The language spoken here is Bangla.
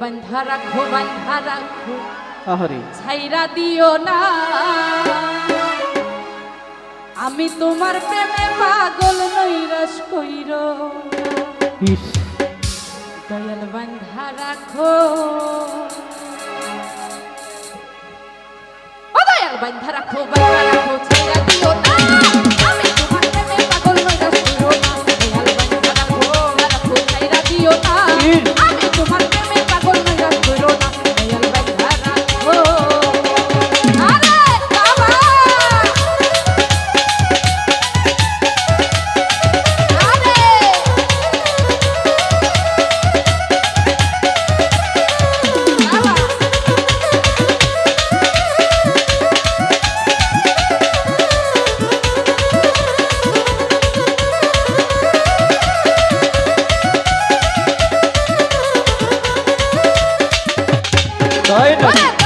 রাখো রাখো ছাইরা দিও না। আমি তোমার প্রেমে পাগল নৈরাস কইর। দয়াল রাখো। ও দয়াল রাখো বন্ধা হয় না